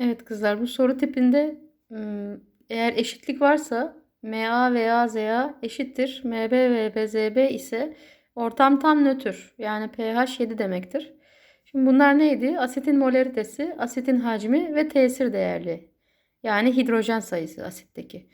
Evet kızlar bu soru tipinde eğer eşitlik varsa MA veya ZA eşittir. MB ve BZB ise ortam tam nötr. Yani pH 7 demektir. Şimdi bunlar neydi? Asitin molaritesi, asitin hacmi ve tesir değerli. Yani hidrojen sayısı asitteki.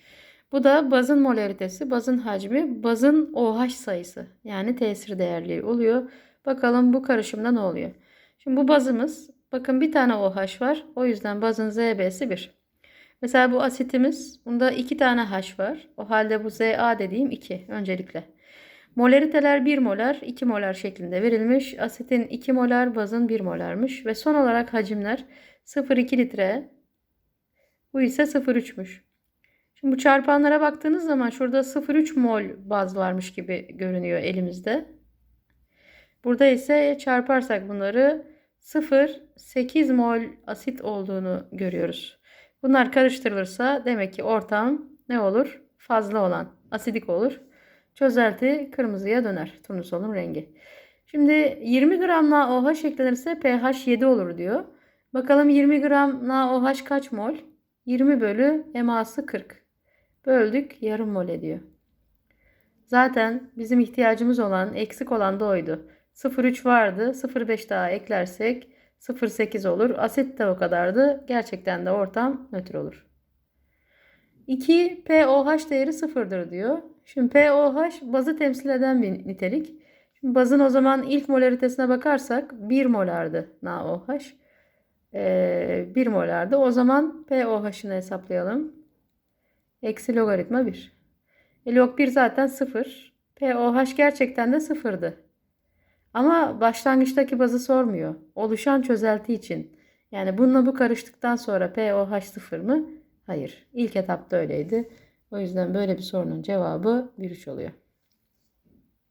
Bu da bazın molaritesi, bazın hacmi, bazın OH sayısı. Yani tesir değerli oluyor. Bakalım bu karışımda ne oluyor? Şimdi bu bazımız bakın bir tane OH var. O yüzden bazın ZB'si 1. Mesela bu asitimiz. Bunda 2 tane H var. O halde bu ZA dediğim 2 öncelikle. Molariteler 1 molar, 2 molar şeklinde verilmiş. Asitin 2 molar, bazın 1 molarmış. Ve son olarak hacimler 0,2 litre. Bu ise 0,3'müş. Şimdi bu çarpanlara baktığınız zaman şurada 0,3 mol baz varmış gibi görünüyor elimizde. Burada ise çarparsak bunları 0,8 mol asit olduğunu görüyoruz. Bunlar karıştırılırsa demek ki ortam ne olur? Fazla olan asidik olur. Çözelti kırmızıya döner. Turnusolun rengi. Şimdi 20 gram NaOH eklenirse pH 7 olur diyor. Bakalım 20 gram NaOH kaç mol? 20 bölü eması 40. Böldük yarım mol ediyor. Zaten bizim ihtiyacımız olan eksik olan da oydu. 0,3 vardı. 0,5 daha eklersek 0,8 olur. Asit de o kadardı. Gerçekten de ortam nötr olur. 2 POH değeri sıfırdır diyor. Şimdi POH bazı temsil eden bir nitelik. Şimdi bazın o zaman ilk molaritesine bakarsak 1 molardı NaOH. Ee, 1 molardı. O zaman POH'ını hesaplayalım. Eksi logaritma 1. E log 1 zaten 0. POH gerçekten de sıfırdı. Ama başlangıçtaki bazı sormuyor. Oluşan çözelti için. Yani bununla bu karıştıktan sonra POH sıfır mı? Hayır. İlk etapta öyleydi. O yüzden böyle bir sorunun cevabı 1-3 oluyor.